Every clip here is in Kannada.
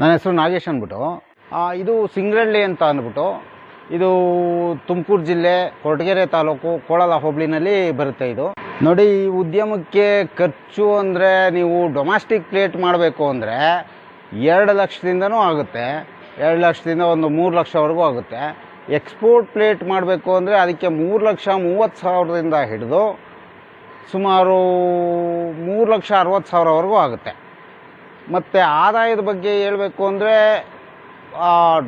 ನನ್ನ ಹೆಸರು ನಾಗೇಶ್ ಅಂದ್ಬಿಟ್ಟು. ಇದು ಸಿಂಗ್ರಳ್ಳಿ ಅಂತ ಅಂದ್ಬಿಟ್ಟು. ಇದು ತುಮಕೂರು ಜಿಲ್ಲೆ, ಕೊರಟಗೆರೆ ತಾಲೂಕು ಕೋಳಲ ಹೋಬಳಿನಲ್ಲಿ ಬರುತ್ತೆ ಇದು. ನೋಡಿ, ಈ ಉದ್ಯಮಕ್ಕೆ ಖರ್ಚು ಅಂದರೆ ನೀವು ಡೊಮ್ಯಾಸ್ಟಿಕ್ ಪ್ಲೇಟ್ ಮಾಡಬೇಕು ಅಂದರೆ ಎರಡು ಲಕ್ಷದಿಂದನೂ ಆಗುತ್ತೆ. ಎರಡು ಲಕ್ಷದಿಂದ ಒಂದು ಮೂರು ಲಕ್ಷವರೆಗೂ ಆಗುತ್ತೆ. ಎಕ್ಸ್ಪೋರ್ಟ್ ಪ್ಲೇಟ್ ಮಾಡಬೇಕು ಅಂದರೆ ಅದಕ್ಕೆ ಮೂರು ಲಕ್ಷ ಮೂವತ್ತು ಸಾವಿರದಿಂದ ಹಿಡಿದು ಸುಮಾರು ಮೂರು ಲಕ್ಷ ಅರವತ್ತು ಸಾವಿರವರೆಗೂ ಆಗುತ್ತೆ. ಮತ್ತು ಆದಾಯದ ಬಗ್ಗೆ ಹೇಳಬೇಕು ಅಂದರೆ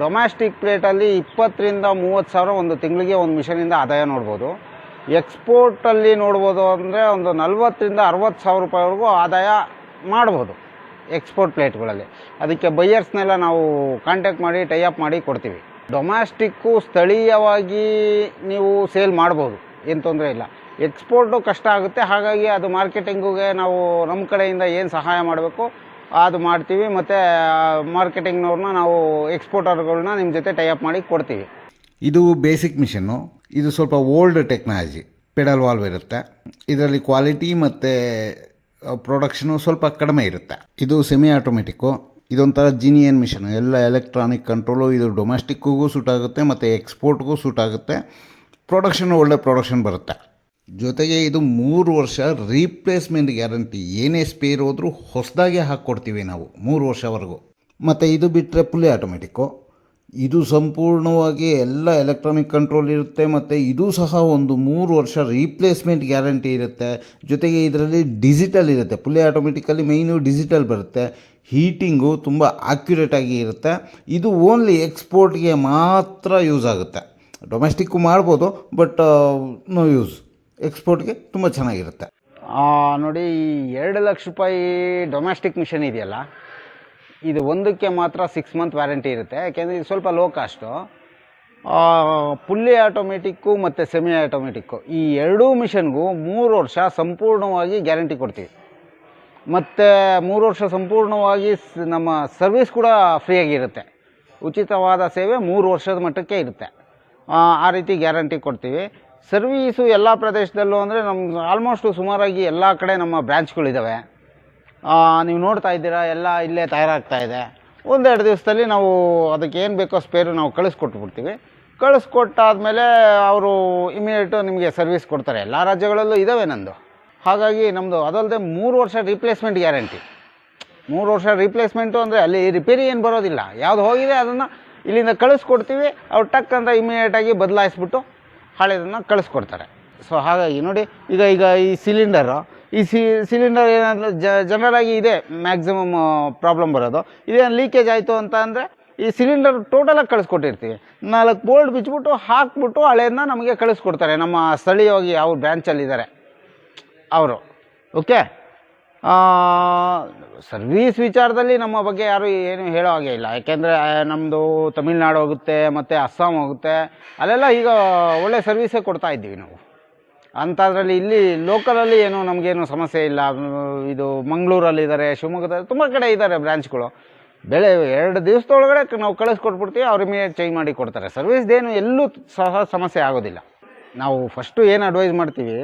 ಡೊಮ್ಯಾಸ್ಟಿಕ್ ಪ್ಲೇಟಲ್ಲಿ ಇಪ್ಪತ್ತರಿಂದ ಮೂವತ್ತು ಸಾವಿರ ಒಂದು ತಿಂಗಳಿಗೆ ಒಂದು ಮಿಷನಿಂದ ಆದಾಯ ನೋಡ್ಬೋದು. ಎಕ್ಸ್ಪೋರ್ಟಲ್ಲಿ ನೋಡ್ಬೋದು ಅಂದರೆ ಒಂದು ನಲ್ವತ್ತರಿಂದ ಅರವತ್ತು ಸಾವಿರ ರೂಪಾಯಿವರೆಗೂ ಆದಾಯ ಮಾಡ್ಬೋದು ಎಕ್ಸ್ಪೋರ್ಟ್ ಪ್ಲೇಟ್ಗಳಲ್ಲಿ ಅದಕ್ಕೆ ಬೈಯರ್ಸ್ನೆಲ್ಲ ನಾವು ಕಾಂಟ್ಯಾಕ್ಟ್ ಮಾಡಿ ಟೈಅಪ್ ಮಾಡಿ ಕೊಡ್ತೀವಿ. ಡೊಮ್ಯಾಸ್ಟಿಕ್ಕು ಸ್ಥಳೀಯವಾಗಿ ನೀವು ಸೇಲ್ ಮಾಡ್ಬೋದು, ಏನು ತೊಂದರೆ ಇಲ್ಲ. ಎಕ್ಸ್ಪೋರ್ಟು ಕಷ್ಟ ಆಗುತ್ತೆ, ಹಾಗಾಗಿ ಅದು ಮಾರ್ಕೆಟಿಂಗುಗೆ ನಾವು ನಮ್ಮ ಕಡೆಯಿಂದ ಏನು ಸಹಾಯ ಮಾಡಬೇಕು ಅದು ಮಾಡ್ತೀವಿ ಮತ್ತು ಮಾರ್ಕೆಟಿಂಗ್ನವ್ರನ್ನ ನಾವು ಎಕ್ಸ್ಪೋರ್ಟರ್ಗಳನ್ನ ನಿಮ್ಮ ಜೊತೆ ಟೈಅಪ್ ಮಾಡಿ ಕೊಡ್ತೀವಿ. ಇದು ಬೇಸಿಕ್ ಮಿಷನ್ನು ಇದು ಸ್ವಲ್ಪ ಓಲ್ಡ್ ಟೆಕ್ನಾಲಜಿ ಪೆಡಲ್ ವಾಲ್ವ್ ಇರುತ್ತೆ. ಇದರಲ್ಲಿ ಕ್ವಾಲಿಟಿ ಮತ್ತು ಪ್ರೊಡಕ್ಷನು ಸ್ವಲ್ಪ ಕಡಿಮೆ ಇರುತ್ತೆ. ಇದು ಸೆಮಿ ಆಟೋಮೆಟಿಕ್ಕು ಇದೊಂಥರ ಜಿನಿಯನ್ ಮಿಷನ್ ಎಲ್ಲ ಎಲೆಕ್ಟ್ರಾನಿಕ್ ಕಂಟ್ರೋಲು ಇದು ಡೊಮೆಸ್ಟಿಕ್ಕಿಗೂ ಸೂಟ್ ಆಗುತ್ತೆ, ಮತ್ತು ಎಕ್ಸ್ಪೋರ್ಟ್ಗೂ ಸೂಟ್ ಆಗುತ್ತೆ. ಪ್ರೊಡಕ್ಷನ್ ಒಳ್ಳೆ ಪ್ರೊಡಕ್ಷನ್ ಬರುತ್ತೆ. ಜೊತೆಗೆ ಇದು ಮೂರು ವರ್ಷ ರೀಪ್ಲೇಸ್ಮೆಂಟ್ ಗ್ಯಾರಂಟಿ ಏನೇ ಸ್ಪೇರ್ ಹೋದರೂ ಹೊಸದಾಗೆ ಹಾಕ್ಕೊಡ್ತೀವಿ ನಾವು, ಮೂರು ವರ್ಷವರೆಗೂ. ಮತ್ತು ಇದು ಬಿಟ್ಟರೆ ಫುಲ್ಲಿ ಆಟೋಮೆಟಿಕ್ಕು ಇದು ಸಂಪೂರ್ಣವಾಗಿ ಎಲ್ಲ ಎಲೆಕ್ಟ್ರಾನಿಕ್ ಕಂಟ್ರೋಲ್ ಇರುತ್ತೆ, ಮತ್ತು ಇದು ಸಹ ಒಂದು ಮೂರು ವರ್ಷ ರೀಪ್ಲೇಸ್ಮೆಂಟ್ ಗ್ಯಾರಂಟಿ ಇರುತ್ತೆ. ಜೊತೆಗೆ ಇದರಲ್ಲಿ ಡಿಜಿಟಲ್ ಇರುತ್ತೆ ಫುಲ್ಲಿ ಆಟೋಮೆಟಿಕಲ್ಲಿ ಮೇಯ್ನು ಡಿಜಿಟಲ್ ಬರುತ್ತೆ. ಹೀಟಿಂಗು ತುಂಬ ಆಕ್ಯುರೇಟಾಗಿ ಇರುತ್ತೆ. ಇದು ಓನ್ಲಿ ಎಕ್ಸ್ಪೋರ್ಟ್ಗೆ ಮಾತ್ರ ಯೂಸ್ ಆಗುತ್ತೆ. ಡೊಮೆಸ್ಟಿಕ್ಕು ಮಾಡ್ಬೋದು ಬಟ್ ನೋ ಯೂಸ್ ಎಕ್ಸ್ಪೋರ್ಟ್ಗೆ ತುಂಬ ಚೆನ್ನಾಗಿರುತ್ತೆ. ನೋಡಿ, ಈ ಎರಡು ಲಕ್ಷ ರೂಪಾಯಿ ಡೊಮೆಸ್ಟಿಕ್ ಮಿಷನ್ ಇದೆಯಲ್ಲ, ಇದು ಒಂದಕ್ಕೆ ಮಾತ್ರ ಸಿಕ್ಸ್ ಮಂತ್ ವ್ಯಾರಂಟಿ ಇರುತ್ತೆ. ಯಾಕೆಂದರೆ ಇದು ಸ್ವಲ್ಪ ಲೋ ಕಾಸ್ಟು ಫುಲ್ಲಿ ಆಟೋಮೆಟಿಕ್ಕು ಮತ್ತು ಸೆಮಿ ಆಟೋಮೆಟಿಕ್ಕು ಈ ಎರಡೂ ಮಿಷನ್ಗೂ ಮೂರು ವರ್ಷ ಸಂಪೂರ್ಣವಾಗಿ ಗ್ಯಾರಂಟಿ ಕೊಡ್ತೀವಿ. ಮತ್ತು ಮೂರು ವರ್ಷ ಸಂಪೂರ್ಣವಾಗಿ ನಮ್ಮ ಸರ್ವಿಸ್ ಕೂಡ ಫ್ರೀಯಾಗಿರುತ್ತೆ ಉಚಿತವಾದ ಸೇವೆ ಮೂರು ವರ್ಷದ ಮಟ್ಟಕ್ಕೆ ಇರುತ್ತೆ. ಆ ರೀತಿ ಗ್ಯಾರಂಟಿ ಕೊಡ್ತೀವಿ. ಸರ್ವೀಸು ಎಲ್ಲ ಪ್ರದೇಶದಲ್ಲೂ ಅಂದರೆ ನಮ್ಮ ಆಲ್ಮೋಸ್ಟು ಸುಮಾರಾಗಿ ಎಲ್ಲ ಕಡೆ ನಮ್ಮ ಬ್ರ್ಯಾಂಚ್ಗಳಿದ್ದಾವೆ ನೀವು ನೋಡ್ತಾ ಇದ್ದೀರಾ, ಎಲ್ಲ ಇಲ್ಲೇ ತಯಾರಾಗ್ತಾ ಇದೆ. ಒಂದೆರಡು ದಿವಸದಲ್ಲಿ ನಾವು ಅದಕ್ಕೆ ಏನು ಬೇಕೋ ಸ್ಪೇರು ನಾವು ಕಳಿಸ್ಕೊಟ್ಬಿಡ್ತೀವಿ. ಕಳಿಸ್ಕೊಟ್ಟಾದಮೇಲೆ ಅವರು ಇಮಿಡಿಯೇಟು ನಿಮಗೆ ಸರ್ವಿಸ್ ಕೊಡ್ತಾರೆ. ಎಲ್ಲ ರಾಜ್ಯಗಳಲ್ಲೂ ಇದ್ದಾವೆ ನಂದು. ಹಾಗಾಗಿ ನಮ್ಮದು ಅದಲ್ಲದೆ ಮೂರು ವರ್ಷ ರೀಪ್ಲೇಸ್ಮೆಂಟ್ ಗ್ಯಾರಂಟಿ ಮೂರು ವರ್ಷ ರೀಪ್ಲೇಸ್ಮೆಂಟು ಅಂದರೆ ಅಲ್ಲಿ ರಿಪೇರಿ ಏನು ಬರೋದಿಲ್ಲ. ಯಾವುದು ಹೋಗಿದೆ ಅದನ್ನು ಇಲ್ಲಿಂದ ಕಳಿಸ್ಕೊಡ್ತೀವಿ. ಅವ್ರು ಟಕ್ ಅಂತ ಇಮಿಡಿಯೇಟಾಗಿ ಬದಲಾಯಿಸ್ಬಿಟ್ಟು ಹಳೆದನ್ನು ಕಳಿಸ್ಕೊಡ್ತಾರೆ. ಸೊ ಹಾಗಾಗಿ ನೋಡಿ, ಈಗ ಈಗ ಈ ಸಿಲಿಂಡರು ಈ ಸಿ ಸಿಲಿಂಡರ್ ಏನಾದರೂ ಜನರಲಾಗಿ ಇದೆ ಮ್ಯಾಕ್ಸಿಮಮ್ ಪ್ರಾಬ್ಲಮ್ ಬರೋದು. ಇದೇನು ಲೀಕೇಜ್ ಆಯಿತು ಅಂತ ಅಂದರೆ, ಈ ಸಿಲಿಂಡರ್ ಟೋಟಲಾಗಿ ಕಳಿಸ್ಕೊಟ್ಟಿರ್ತೀವಿ. ನಾಲ್ಕು ಬೋಲ್ಡ್ ಬಿಚ್ಬಿಟ್ಟು, ಹಾಕ್ಬಿಟ್ಟು ಹಳೆಯನ್ನು ನಮಗೆ ಕಳಿಸ್ಕೊಡ್ತಾರೆ. ನಮ್ಮ ಸ್ಥಳೀಯವಾಗಿ ಯಾವ ಬ್ರ್ಯಾಂಚಲ್ಲಿದ್ದಾರೆ ಅವರು. ಓಕೆ ಸರ್ವೀಸ್ ವಿಚಾರದಲ್ಲಿ ನಮ್ಮ ಬಗ್ಗೆ ಯಾರು ಏನು ಹೇಳೋ ಹಾಗೆ ಇಲ್ಲ. ಯಾಕೆಂದರೆ ನಮ್ಮದು ತಮಿಳ್ನಾಡು ಹೋಗುತ್ತೆ, ಮತ್ತು ಅಸ್ಸಾಂ ಹೋಗುತ್ತೆ. ಅಲ್ಲೆಲ್ಲ ಈಗ ಒಳ್ಳೆ ಸರ್ವೀಸೇ ಕೊಡ್ತಾ ಇದ್ದೀವಿ ನಾವು. ಅಂಥದ್ರಲ್ಲಿ ಇಲ್ಲಿ ಲೋಕಲಲ್ಲಿ ಏನು, ನಮಗೇನು ಸಮಸ್ಯೆ ಇಲ್ಲ. ಇದು ಮಂಗಳೂರಲ್ಲಿದ್ದಾರೆ, ಶಿವಮೊಗ್ಗದಲ್ಲಿ ತುಂಬ ಕಡೆ ಇದ್ದಾರೆ ಬ್ರ್ಯಾಂಚ್ಗಳು ಬೆಳೆ ಎರಡು ದಿವಸದೊಳಗಡೆ ನಾವು ಕಳಿಸ್ಕೊಟ್ಬಿಡ್ತೀವಿ, ಅವ್ರ ಇಮಿಡಿಯೇಟ್ ಚೇಂಜ್ ಮಾಡಿ ಕೊಡ್ತಾರೆ. ಸರ್ವಿಸ್ದೇನು ಎಲ್ಲೂ ಸಹ ಸಮಸ್ಯೆ ಆಗೋದಿಲ್ಲ. ನಾವು ಫಸ್ಟು ಏನು ಅಡ್ವೈಸ್ ಮಾಡ್ತೀವಿ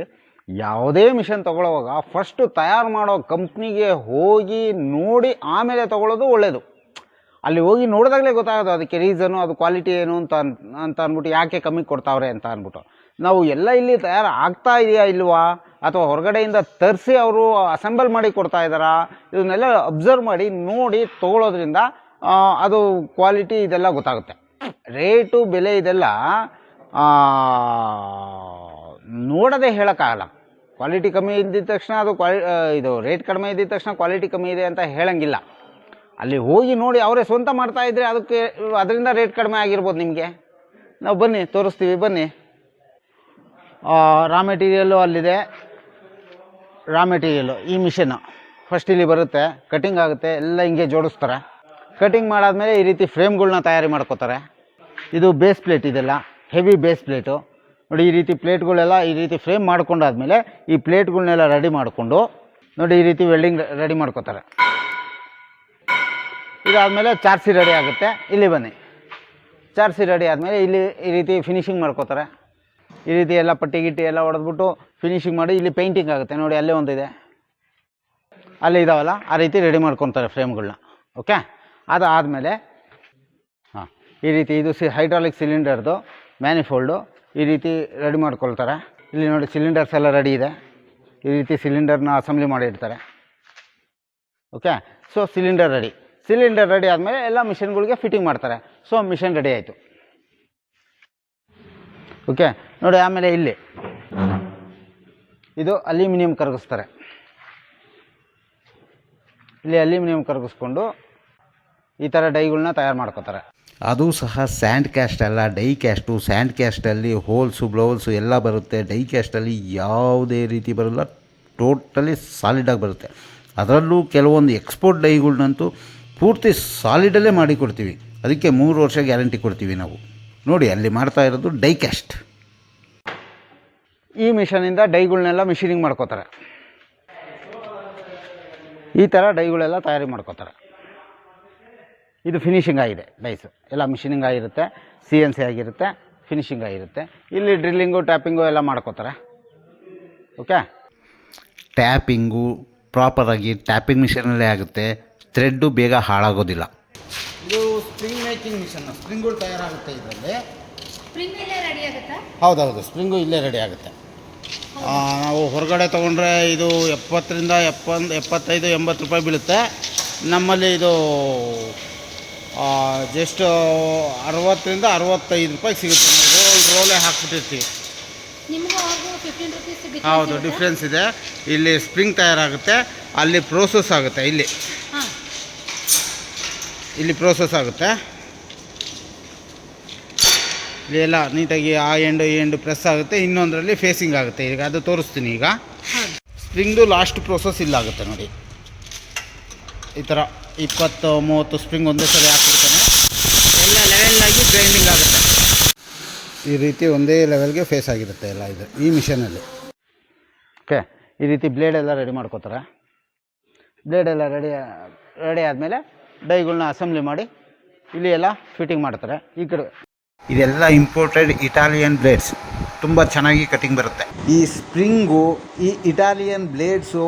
ಯಾವುದೇ ಮಿಷನ್ ತಗೊಳ್ಳೋವಾಗ ಫಸ್ಟು ತಯಾರು ಮಾಡೋ ಕಂಪ್ನಿಗೆ ಹೋಗಿ ನೋಡಿ ಆಮೇಲೆ ತೊಗೊಳ್ಳೋದು ಒಳ್ಳೆಯದು ಅಲ್ಲಿ ಹೋಗಿ ನೋಡಿದಾಗಲೇ ಗೊತ್ತಾಗೋದು ಅದಕ್ಕೆ ರೀಸನು ಅದು ಕ್ವಾಲಿಟಿ ಏನು ಅಂತ ಅಂತ ಅಂದ್ಬಿಟ್ಟು ಯಾಕೆ ಕಮ್ಮಿ ಕೊಡ್ತಾವ್ರೆ ಅಂತ ಅಂದ್ಬಿಟ್ಟು. ನಾವು ಎಲ್ಲ ಇಲ್ಲಿ ತಯಾರು ಆಗ್ತಾ ಇದೆಯಾ ಇಲ್ವಾ? ಅಥವಾ ಹೊರಗಡೆಯಿಂದ ತರಿಸಿ ಅವರು ಅಸೆಂಬಲ್ ಮಾಡಿ ಕೊಡ್ತಾ ಇದ್ದಾರಾ? ಇದನ್ನೆಲ್ಲ ಅಬ್ಸರ್ವ್ ಮಾಡಿ, ನೋಡಿ ತೊಗೊಳೋದ್ರಿಂದ ಅದು ಕ್ವಾಲಿಟಿ ಇದೆಲ್ಲ ಗೊತ್ತಾಗುತ್ತೆ. ರೇಟು ಬೆಲೆ ಇದೆಲ್ಲ ನೋಡದೆ ಹೇಳೋಕ್ಕಾಗಲ್ಲ. ಕ್ವಾಲಿಟಿ ಕಮ್ಮಿ ಇದ್ದಿದ್ದ ತಕ್ಷಣ ಅದು ಕ್ವಾಲಿ ಇದು ರೇಟ್ ಕಡಿಮೆ ಇದ್ದಿದ ತಕ್ಷಣ ಕ್ವಾಲಿಟಿ ಕಮ್ಮಿ ಇದೆ ಅಂತ ಹೇಳಂಗಿಲ್ಲ. ಅಲ್ಲಿ ಹೋಗಿ ನೋಡಿ ಅವರೇ ಸ್ವಂತ ಮಾಡ್ತಾ ಇದ್ದರೆ ಅದಕ್ಕೆ ಅದರಿಂದ ರೇಟ್ ಕಡಿಮೆ ಆಗಿರ್ಬೋದು ನಿಮಗೆ. ನಾವು ಬನ್ನಿ, ತೋರಿಸ್ತೀವಿ, ಬನ್ನಿ. ರಾ ಮೆಟೀರಿಯಲ್ಲು ಅಲ್ಲಿದೆ. ರಾ ಮೆಟೀರಿಯಲ್ಲು ಈ ಮಿಷಿನ್ನು ಫಸ್ಟ್ ಇಲ್ಲಿ ಬರುತ್ತೆ ಕಟಿಂಗ್ ಆಗುತ್ತೆ, ಎಲ್ಲ ಹಿಂಗೆ ಜೋಡಿಸ್ತಾರೆ. ಕಟಿಂಗ್ ಮಾಡಾದ್ಮೇಲೆ ಈ ರೀತಿ ಫ್ರೇಮ್ಗಳನ್ನ ತಯಾರಿ ಮಾಡ್ಕೋತಾರೆ. ಇದು ಬೇಸ್ ಪ್ಲೇಟ್ ಇದೆಲ್ಲ ಹೆವಿ ಬೇಸ್ ಪ್ಲೇಟು ನೋಡಿ, ಈ ರೀತಿ ಪ್ಲೇಟ್ಗಳೆಲ್ಲ ಈ ರೀತಿ ಫ್ರೇಮ್ ಮಾಡ್ಕೊಂಡಾದ್ಮೇಲೆ ಈ ಪ್ಲೇಟ್ಗಳನ್ನೆಲ್ಲ ರೆಡಿ ಮಾಡಿಕೊಂಡು, ನೋಡಿ, ಈ ರೀತಿ ವೆಲ್ಡಿಂಗ್ ರೆಡಿ ಮಾಡ್ಕೋತಾರೆ. ಇದಾದಮೇಲೆ ಚಾರ್ಸಿ ರೆಡಿ ಆಗುತ್ತೆ. ಇಲ್ಲಿ ಬನ್ನಿ. ಚಾರ್ಸಿ ರೆಡಿ ಆದಮೇಲೆ ಇಲ್ಲಿ ಈ ರೀತಿ ಫಿನಿಶಿಂಗ್ ಮಾಡ್ಕೋತಾರೆ. ಈ ರೀತಿ ಎಲ್ಲ ಪಟ್ಟಿ ಗಿಟ್ಟಿ ಎಲ್ಲ ಹೊಡೆದ್ಬಿಟ್ಟು ಫಿನಿಶಿಂಗ್ ಮಾಡಿ ಇಲ್ಲಿ ಪೇಂಟಿಂಗ್ ಆಗುತ್ತೆ. ನೋಡಿ, ಅಲ್ಲೇ ಒಂದಿದೆ ಅಲ್ಲಿ ಇದಾವಲ್ಲ, ಆ ರೀತಿ ರೆಡಿ ಮಾಡ್ಕೊತಾರೆ ಫ್ರೇಮ್ಗಳನ್ನ ಓಕೆ? ಅದಾದಮೇಲೆ, ಹಾಂ, ಈ ರೀತಿ ಇದು ಸಿ ಹೈಡ್ರಾಲಿಕ್ ಸಿಲಿಂಡರ್ದು ಮ್ಯಾನಿಫೋಲ್ಡು. ಈ ರೀತಿ ರೆಡಿ ಮಾಡ್ಕೊಳ್ತಾರೆ. ಇಲ್ಲಿ ನೋಡಿ ಸಿಲಿಂಡರ್ಸ್ ಎಲ್ಲ ರೆಡಿ ಇದೆ. ಈ ರೀತಿ ಸಿಲಿಂಡರ್ನ ಅಸೆಂಬ್ಲಿ ಮಾಡಿರ್ತಾರೆ okay so cylinder ready cylinder ready ಆದಮೇಲೆ ಎಲ್ಲ ಮಿಷಿನ್ಗಳಿಗೆ ಫಿಟ್ಟಿಂಗ್ ಮಾಡ್ತಾರೆ. ಸೊ ಮಿಷನ್ ರೆಡಿ ಆಯಿತು. ಓಕೆ ನೋಡಿ, ಆಮೇಲೆ ಇಲ್ಲಿ. ಇದು ಅಲ್ಯೂಮಿನಿಯಂ ಕರಗಿಸ್ತಾರೆ. ಇಲ್ಲಿ ಅಲ್ಯೂಮಿನಿಯಂ ಕರಗಿಸ್ಕೊಂಡು ಈ ಥರ ಡೈಗಳನ್ನ ತಯಾರು ಮಾಡ್ಕೋತಾರೆ. ಅದು ಸಹ ಸ್ಯಾಂಡ್ ಕ್ಯಾಸ್ಟ್ ಅಲ್ಲ, ಡೈ ಕ್ಯಾಸ್ಟು. ಸ್ಯಾಂಡ್ ಕ್ಯಾಸ್ಟಲ್ಲಿ ಹೋಲ್ಸು ಬ್ಲೌಸು ಎಲ್ಲ ಬರುತ್ತೆ. ಡೈ ಕ್ಯಾಸ್ಟಲ್ಲಿ ಯಾವುದೇ ರೀತಿ ಬರಲ್ಲ. ಟೋಟಲಿ ಸಾಲಿಡಾಗಿ ಬರುತ್ತೆ. ಅದರಲ್ಲೂ ಕೆಲವೊಂದು ಎಕ್ಸ್ಪೋರ್ಟ್ ಡೈಗಳನ್ನಂತೂ ಪೂರ್ತಿ ಸಾಲಿಡಲ್ಲೇ ಮಾಡಿ ಕೊಡ್ತೀವಿ ಅದಕ್ಕೆ ಮೂರು ವರ್ಷ ಗ್ಯಾರಂಟಿ ಕೊಡ್ತೀವಿ ನಾವು. ನೋಡಿ, ಅಲ್ಲಿ ಮಾಡ್ತಾ ಇರೋದು ಡೈ ಕ್ಯಾಸ್ಟ್. ಈ ಮಿಷನಿಂದ ಡೈಗಳನ್ನೆಲ್ಲ ಮಿಷಿನಿಂಗ್ ಮಾಡ್ಕೋತಾರೆ. ಈ ಥರ ಡೈಗಳೆಲ್ಲ ತಯಾರಿ ಮಾಡ್ಕೋತಾರೆ. ಇದು ಫಿನಿಶಿಂಗ್ ಆಗಿದೆ ಡೈಸು ಎಲ್ಲ ಮಿಷಿನಿಂಗ್ ಆಗಿರುತ್ತೆ ಸಿ ಎನ್ ಸಿ ಆಗಿರುತ್ತೆ ಫಿನಿಷಿಂಗ್ ಆಗಿರುತ್ತೆ. ಇಲ್ಲಿ ಡ್ರಿಲ್ಲಿಂಗು ಟ್ಯಾಪಿಂಗು ಎಲ್ಲ ಮಾಡ್ಕೋತಾರೆ. ಓಕೆ ಟ್ಯಾಪಿಂಗು ಪ್ರಾಪರಾಗಿ ಟ್ಯಾಪಿಂಗ್ ಮಿಷಿನಲ್ಲೇ ಆಗುತ್ತೆ. ಥ್ರೆಡ್ಡು ಬೇಗ ಹಾಳಾಗೋದಿಲ್ಲ. ಇದು ಸ್ಪ್ರಿಂಗ್ ಮೇಕಿಂಗ್ ಮಿಷನ್ ಸ್ಪ್ರಿಂಗ್ಗಳು ತಯಾರಾಗುತ್ತೆ ಇದರಲ್ಲಿ. ಸ್ಪ್ರಿಂಗ್ ಇಲ್ಲೇ ರೆಡಿ ಆಗುತ್ತಾ? ಹೌದೌದು ಸ್ಪ್ರಿಂಗು ಇಲ್ಲೇ ರೆಡಿ ಆಗುತ್ತೆ. ಆ, ನಾವು ಹೊರಗಡೆ ತೊಗೊಂಡ್ರೆ ಇದು ಎಪ್ಪತ್ತರಿಂದ ಎಪ್ಪೊಂದು ಎಪ್ಪತ್ತೈದು ಎಂಬತ್ತು ರೂಪಾಯಿ ಬೀಳುತ್ತೆ. ನಮ್ಮಲ್ಲಿ ಇದು ಜಸ್ಟ್ ಅರವತ್ತರಿಂದ ಅರವತ್ತೈದು ರೂಪಾಯಿ ಸಿಗುತ್ತೆ. ರೋಲ್ ರೋಲೇ ಹಾಕ್ಬಿಟ್ಟಿರ್ತೀವಿ. ಹೌದು ಡಿಫ್ರೆನ್ಸ್ ಇದೆ. ಇಲ್ಲಿ ಸ್ಪ್ರಿಂಗ್ ತಯಾರಾಗುತ್ತೆ ಅಲ್ಲಿ ಪ್ರೋಸೆಸ್ ಆಗುತ್ತೆ ಇಲ್ಲಿ. ಇಲ್ಲಿ ಪ್ರೋಸೆಸ್ ಆಗುತ್ತೆ. ಇಲ್ಲಿ ಎಲ್ಲ ನೀಟಾಗಿ ಆ ಎಂಡು ಈ ಎಂಡು ಪ್ರೆಸ್ ಆಗುತ್ತೆ ಇನ್ನೊಂದರಲ್ಲಿ ಫೇಸಿಂಗ್ ಆಗುತ್ತೆ. ಈಗ ಅದು ತೋರಿಸ್ತೀನಿ ಈಗ. ಸ್ಪ್ರಿಂಗ್ದು ಲಾಸ್ಟ್ ಪ್ರೋಸೆಸ್ ಇಲ್ಲಾಗುತ್ತೆ ನೋಡಿ. ಈ ಥರ ಇಪ್ಪತ್ತು ಮೂವತ್ತು ಸ್ಪ್ರಿಂಗ್ ಒಂದೇ ಸರಿ ಹಾಕ್ಬಿಡ್ತಾನೆ ಎಲ್ಲ ಆಗಿ ಗ್ರೈಂಡಿಂಗ್ ಆಗುತ್ತೆ. ಈ ರೀತಿ ಒಂದೇ ಲೆವೆಲ್ಗೆ ಫೇಸ್ ಆಗಿರುತ್ತೆ ಎಲ್ಲ ಇದು ಈ ಮಿಷನಲ್ಲಿ ಓಕೆ ಈ ರೀತಿ ಬ್ಲೇಡ್ ಎಲ್ಲ ರೆಡಿ ಮಾಡ್ಕೋತಾರೆ. ಬ್ಲೇಡ್ ಎಲ್ಲ ರೆಡಿ ರೆಡಿ ಆದಮೇಲೆ ಡೈಗಳನ್ನ ಅಸೆಂಬ್ಲಿ ಮಾಡಿ ಇಲ್ಲಿ ಎಲ್ಲ ಫಿಟ್ಟಿಂಗ್ ಮಾಡ್ತಾರೆ. ಈ ಕಡೆ ಇದೆಲ್ಲ ಇಂಪೋರ್ಟೆಡ್ ಇಟಾಲಿಯನ್ ಬ್ಲೇಡ್ಸ್ ತುಂಬ ಚೆನ್ನಾಗಿ ಕಟಿಂಗ್ ಬರುತ್ತೆ. ಈ ಸ್ಪ್ರಿಂಗು ಈ ಇಟಾಲಿಯನ್ ಬ್ಲೇಡ್ಸು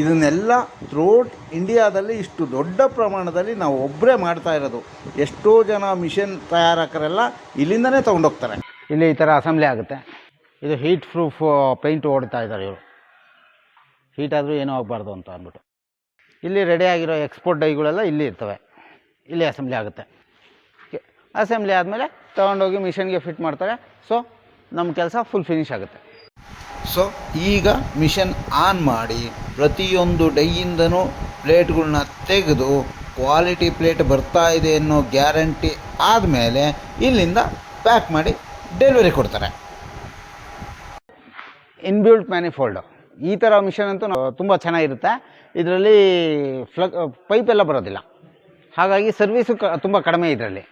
ಇದನ್ನೆಲ್ಲ ಥ್ರೋಟ್ ಇಂಡಿಯಾದಲ್ಲಿ ಇಷ್ಟು ದೊಡ್ಡ ಪ್ರಮಾಣದಲ್ಲಿ ನಾವು ಒಬ್ಬರೇ ಮಾಡ್ತಾ ಇರೋದು. ಎಷ್ಟೋ ಜನ ಮಿಷನ್ ತಯಾರಕರೆಲ್ಲ ಇಲ್ಲಿಂದನೇ ತೊಗೊಂಡೋಗ್ತಾರೆ. ಇಲ್ಲಿ ಈ ಥರ ಅಸೆಂಬ್ಲಿ ಆಗುತ್ತೆ. ಇದು ಹೀಟ್ ಪ್ರೂಫ್ ಪೇಂಟ್ ಓಡ್ತಾ ಇದ್ದಾರೆ ಇವರು. ಹೀಟ್ ಆದರೂ ಏನೂ ಆಗಬಾರ್ದು ಅಂತ ಅಂದ್ಬಿಟ್ಟು. ಇಲ್ಲಿ ರೆಡಿ ಆಗಿರೋ ಎಕ್ಸ್ಪೋರ್ಟ್ ಡೈಗಳೆಲ್ಲ ಇಲ್ಲಿ ಇರ್ತವೆ. ಇಲ್ಲಿ ಅಸೆಂಬ್ಲಿ ಆಗುತ್ತೆ. ಅಸೆಂಬ್ಲಿ ಆದಮೇಲೆ ತೊಗೊಂಡೋಗಿ ಮಿಷನ್ಗೆ ಫಿಟ್ ಮಾಡ್ತಾರೆ. ಸೊ ನಮ್ಮ ಕೆಲಸ ಫುಲ್ ಫಿನಿಶ್ ಆಗುತ್ತೆ. ಸೊ ಈಗ ಮಿಷನ್ ಆನ್ ಮಾಡಿ ಪ್ರತಿಯೊಂದು ಡೈಯಿಂದನೂ ಪ್ಲೇಟ್ಗಳನ್ನ ತೆಗೆದು ಕ್ವಾಲಿಟಿ ಪ್ಲೇಟ್ ಬರ್ತಾ ಇದೆ ಅನ್ನೋ ಗ್ಯಾರಂಟಿ ಆದಮೇಲೆ ಇಲ್ಲಿಂದ ಪ್ಯಾಕ್ ಮಾಡಿ ಡೆಲಿವರಿ ಕೊಡ್ತಾರೆ. ಇನ್ಬಿಲ್ಟ್ ಮ್ಯಾನಿಫೋಲ್ಡು ಈ ಥರ ಮಿಷನ್ ಅಂತೂ ತುಂಬ ಚೆನ್ನಾಗಿರುತ್ತೆ. ಇದರಲ್ಲಿ ಫ್ಲಗ್ ಪೈಪ್ ಎಲ್ಲ ಬರೋದಿಲ್ಲ. ಹಾಗಾಗಿ ಸರ್ವೀಸು ಕ ತುಂಬ ಕಡಿಮೆ ಇದರಲ್ಲಿ.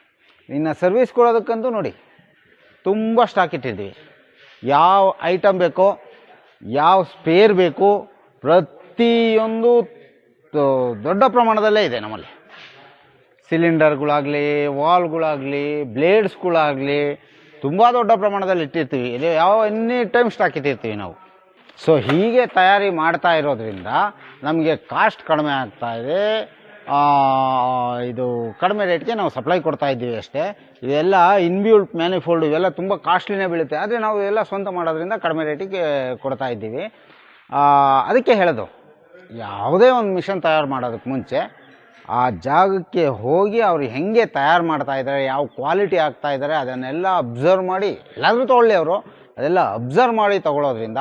ಇನ್ನು ಸರ್ವಿಸ್ ಕೊಡೋದಕ್ಕಂತೂ ನೋಡಿ. ತುಂಬ ಸ್ಟಾಕ್ ಇಟ್ಟಿದ್ದೀವಿ. ಯಾವ ಐಟಮ್ ಬೇಕೋ, ಯಾವ ಸ್ಪೇರ್ ಬೇಕು, ಪ್ರತಿಯೊಂದು ದೊಡ್ಡ ಪ್ರಮಾಣದಲ್ಲೇ ಇದೆ ನಮ್ಮಲ್ಲಿ. ಸಿಲಿಂಡರ್ಗಳಾಗಲಿ ವಾಲ್ಗಳಾಗಲಿ ಬ್ಲೇಡ್ಸ್ಗಳಾಗಲಿ ತುಂಬ ದೊಡ್ಡ ಪ್ರಮಾಣದಲ್ಲಿ ಇಟ್ಟಿರ್ತೀವಿ. ಇದು ಯಾವ ಎನಿ ಟೈಮ್ ಸ್ಟಾಕ್ ಇಟ್ಟಿರ್ತೀವಿ ನಾವು. ಸೊ ಹೀಗೆ ತಯಾರಿ ಮಾಡ್ತಾ ಇರೋದ್ರಿಂದ ನಮಗೆ ಕಾಸ್ಟ್ ಕಡಿಮೆ ಆಗ್ತಾ ಇದೆ. ಇದು ಕಡಿಮೆ ರೇಟ್ಗೆ ನಾವು ಸಪ್ಲೈ ಕೊಡ್ತಾ ಇದ್ದೀವಿ ಅಷ್ಟೇ. ಇದೆಲ್ಲ ಇನ್ಬ್ಯೂಲ್ಟ್ ಮ್ಯಾನಿಫೋಲ್ಡ್ ಇವೆಲ್ಲ ತುಂಬ ಕಾಸ್ಟ್ಲಿನೇ ಬೀಳುತ್ತೆ. ಆದರೆ ನಾವು ಎಲ್ಲ ಸ್ವಂತ ಮಾಡೋದ್ರಿಂದ ಕಡಿಮೆ ರೇಟಿಗೆ ಕೊಡ್ತಾ ಇದ್ದೀವಿ. ಅದಕ್ಕೆ ಹೇಳೋದು. ಯಾವುದೇ ಒಂದು ಮಿಷನ್ ತಯಾರು ಮಾಡೋದಕ್ಕೆ ಮುಂಚೆ ಆ ಜಾಗಕ್ಕೆ ಹೋಗಿ ಅವ್ರು ಹೆಂಗೆ ತಯಾರು ಮಾಡ್ತಾ ಇದ್ದಾರೆ, ಯಾವ ಕ್ವಾಲಿಟಿ ಆಗ್ತಾ ಇದ್ದಾರೆ, ಅದನ್ನೆಲ್ಲ ಅಬ್ಸರ್ವ್ ಮಾಡಿ, ಎಲ್ಲಾದರೂ ತೊಗೊಳ್ಳಿ ಅವರು, ಅದೆಲ್ಲ ಅಬ್ಸರ್ವ್ ಮಾಡಿ ತಗೊಳ್ಳೋದ್ರಿಂದ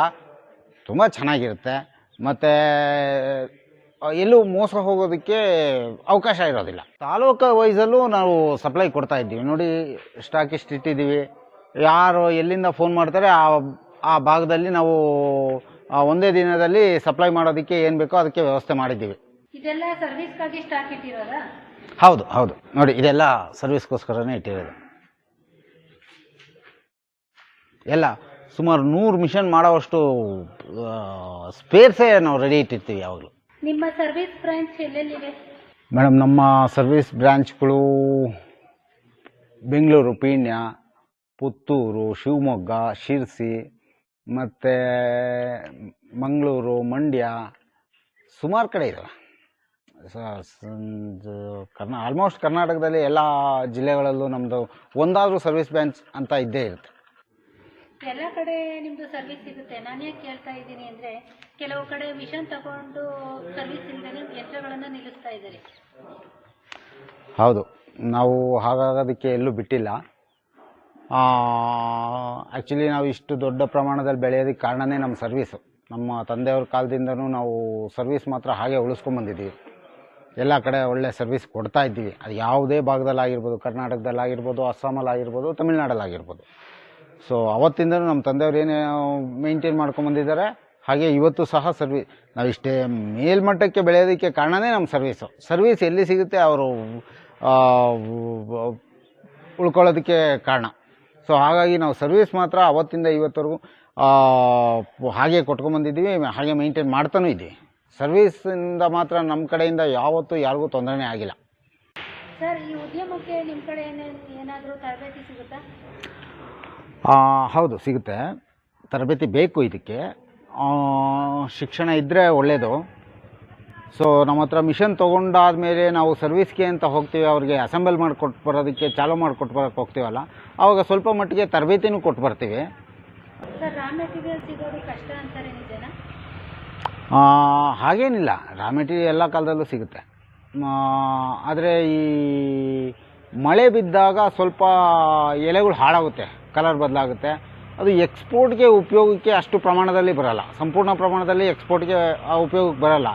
ತುಂಬ ಚೆನ್ನಾಗಿರುತ್ತೆ. ಮತ್ತು ಎಲ್ಲೂ ಮೋಸ ಹೋಗೋದಕ್ಕೆ ಅವಕಾಶ ಇರೋದಿಲ್ಲ. ತಾಲೂಕು ವೈಸಲ್ಲೂ ನಾವು ಸಪ್ಲೈ ಕೊಡ್ತಾ ಇದ್ದೀವಿ. ನೋಡಿ ಸ್ಟಾಕಿಸ್ಟ್ ಇಟ್ಟಿದ್ದೀವಿ. ಯಾರು ಎಲ್ಲಿಂದ ಫೋನ್ ಮಾಡ್ತಾರೆ ಆ ಆ ಭಾಗದಲ್ಲಿ ನಾವು ಒಂದೇ ದಿನದಲ್ಲಿ ಸಪ್ಲೈ ಮಾಡೋದಕ್ಕೆ ಏನು ಬೇಕೋ ಅದಕ್ಕೆ ವ್ಯವಸ್ಥೆ ಮಾಡಿದ್ದೀವಿ. ಇದೆಲ್ಲ ಸರ್ವಿಸ್ಗಾಗಿ ಸ್ಟಾಕ್ ಇಟ್ಟಿರೋದಾ? ಹೌದು ಹೌದು. ನೋಡಿ ಇದೆಲ್ಲ ಸರ್ವಿಸ್ಗೋಸ್ಕರನೇ ಇಟ್ಟಿರೋದು. ಎಲ್ಲ ಸುಮಾರು ನೂರು ಮಿಷನ್ ಮಾಡೋವಷ್ಟು ಸ್ಪೇರ್ಸೇ ನಾವು ರೆಡಿ ಇಟ್ಟಿರ್ತೀವಿ ಯಾವಾಗಲೂ. ನಿಮ್ಮ ಸರ್ವಿಸ್ ಬ್ರಾಂಚ್ ಎಲ್ಲೆಲ್ಲಿದೆ? ಮೇಡಮ್, ನಮ್ಮ ಸರ್ವಿಸ್ ಬ್ರಾಂಚ್ಗಳು ಬೆಂಗಳೂರು, ಪೀಣ್ಯ, ಪುತ್ತೂರು, ಶಿವಮೊಗ್ಗ, ಶಿರ್ಸಿ, ಮತ್ತು ಮಂಗಳೂರು, ಮಂಡ್ಯ, ಸುಮಾರು ಕಡೆ ಇದೆ ಕರ್ನಾ ಆಲ್ಮೋಸ್ಟ್ ಕರ್ನಾಟಕದಲ್ಲಿ ಎಲ್ಲ ಜಿಲ್ಲೆಗಳಲ್ಲೂ ನಮ್ಮದು ಒಂದಾದರೂ ಸರ್ವಿಸ್ ಬ್ಯಾಂಚ್ ಅಂತ ಇದ್ದೇ ಇರುತ್ತೆ. ಎಲ್ಲ ಕಡೆ ನಿಮ್ಮದು ಸರ್ವಿಸ್ ಸಿಗುತ್ತೆ. ನಾನು ಯಾಕೆ ಕೇಳ್ತಾ ಇದ್ದೀನಿ ಅಂದರೆ, ಕೆಲವು ಕಡೆ ಮಿಷನ್ ತಗೊಂಡು ಸರ್ವಿಸ್ ಇಲ್ಲದೇ ಯಂತ್ರಗಳನ್ನು ನಿಲ್ಲಿಸ್ತಾ ಇದ್ದಾರೆ. ಹೌದು. ನಾವು ಹಾಗಾಗೋದಕ್ಕೆ ಎಲ್ಲೂ ಬಿಟ್ಟಿಲ್ಲ. ಆ್ಯಕ್ಚುಲಿ ನಾವು ಇಷ್ಟು ದೊಡ್ಡ ಪ್ರಮಾಣದಲ್ಲಿ ಬೆಳೆಯೋದಕ್ಕೆ ಕಾರಣನೇ ನಮ್ಮ ಸರ್ವೀಸು ನಮ್ಮ ತಂದೆಯವ್ರ ಕಾಲದಿಂದನೂ ನಾವು ಸರ್ವಿಸ್ ಮಾತ್ರ ಹಾಗೆ ಉಳಿಸ್ಕೊಂಬಂದಿದ್ದೀವಿ ಎಲ್ಲ ಕಡೆ ಒಳ್ಳೆ ಸರ್ವಿಸ್ ಕೊಡ್ತಾ ಇದ್ದೀವಿ. ಅದು ಯಾವುದೇ ಭಾಗದಲ್ಲಾಗಿರ್ಬೋದು, ಕರ್ನಾಟಕದಲ್ಲಾಗಿರ್ಬೋದು, ಅಸ್ಸಾಮಲ್ಲಾಗಿರ್ಬೋದು, ತಮಿಳ್ನಾಡಲ್ಲಾಗಿರ್ಬೋದು. ಸೊ ಅವತ್ತಿಂದನೂ ನಮ್ಮ ತಂದೆಯವ್ರು ಏನೇ ಮೇಂಟೈನ್ ಮಾಡ್ಕೊಂಬಂದಿದ್ದಾರೆ ಹಾಗೆ ಇವತ್ತು ಸಹ ಸರ್ವಿ ನಾವು ಇಷ್ಟೇ ಮೇಲ್ಮಟ್ಟಕ್ಕೆ ಬೆಳೆಯೋದಕ್ಕೆ ಕಾರಣವೇ ನಮ್ಮ ಸರ್ವಿಸು. ಸರ್ವಿಸ್ ಎಲ್ಲಿ ಸಿಗುತ್ತೆ ಅವರು ಉಳ್ಕೊಳ್ಳೋದಕ್ಕೆ ಕಾರಣ. ಸೊ ಹಾಗಾಗಿ ನಾವು ಸರ್ವಿಸ್ ಮಾತ್ರ ಅವತ್ತಿಂದ ಇವತ್ತವರೆಗೂ ಆ, ಹಾಗೆ ಕೊಟ್ಕೊಂಬಂದಿದ್ದೀವಿ ಹಾಗೆ ಮೇಂಟೈನ್ ಮಾಡ್ತಾನೂ ಇದ್ದೀವಿ. ಸರ್ವೀಸಿಂದ ಮಾತ್ರ ನಮ್ಮ ಕಡೆಯಿಂದ ಯಾವತ್ತೂ ಯಾರಿಗೂ ತೊಂದರೆನೇ ಆಗಿಲ್ಲ. ಸರ್ ಈ ಉದ್ಯಮಕ್ಕೆ ನಿಮ್ಮ ಕಡೆ ಏನಾದರೂ ತರಬೇತಿ ಸಿಗುತ್ತಾ? ಹೌದು ಸಿಗುತ್ತೆ. ತರಬೇತಿ ಬೇಕು ಇದಕ್ಕೆ. ಶಿಕ್ಷಣ ಇದ್ದರೆ ಒಳ್ಳೆಯದು ಸೊ ನಮ್ಮ ಹತ್ರ ಮಿಷನ್ ತೊಗೊಂಡಾದ್ಮೇಲೆ ನಾವು ಸರ್ವಿಸ್ಗೆ ಅಂತ ಹೋಗ್ತೀವಿ ಅವ್ರಿಗೆ ಅಸೆಂಬಲ್ ಮಾಡಿಕೊಟ್ಟು ಬರೋದಕ್ಕೆ ಚಾಲೂ ಮಾಡಿಕೊಟ್ಟು ಬರೋಕ್ಕೆ ಹೋಗ್ತೀವಲ್ಲ ಆವಾಗ ಸ್ವಲ್ಪ ಮಟ್ಟಿಗೆ ತರಬೇತಿನೂ ಕೊಟ್ಟು ಬರ್ತೀವಿ. ಹಾಗೇನಿಲ್ಲ. ರಾ ಮೆಟೀರಿಯಲ್ ಎಲ್ಲ ಕಾಲದಲ್ಲೂ ಸಿಗುತ್ತೆ. ಆದರೆ ಈ ಮಳೆ ಬಿದ್ದಾಗ ಸ್ವಲ್ಪ ಎಲೆಗಳು ಹಾಳಾಗುತ್ತೆ. ಕಲರ್ ಬದಲಾಗುತ್ತೆ. ಅದು ಎಕ್ಸ್ಪೋರ್ಟ್ಗೆ ಉಪಯೋಗಕ್ಕೆ ಅಷ್ಟು ಪ್ರಮಾಣದಲ್ಲಿ ಬರಲ್ಲ. ಸಂಪೂರ್ಣ ಪ್ರಮಾಣದಲ್ಲಿ ಎಕ್ಸ್ಪೋರ್ಟ್ಗೆ ಆ ಉಪಯೋಗಕ್ಕೆ ಬರಲ್ಲ.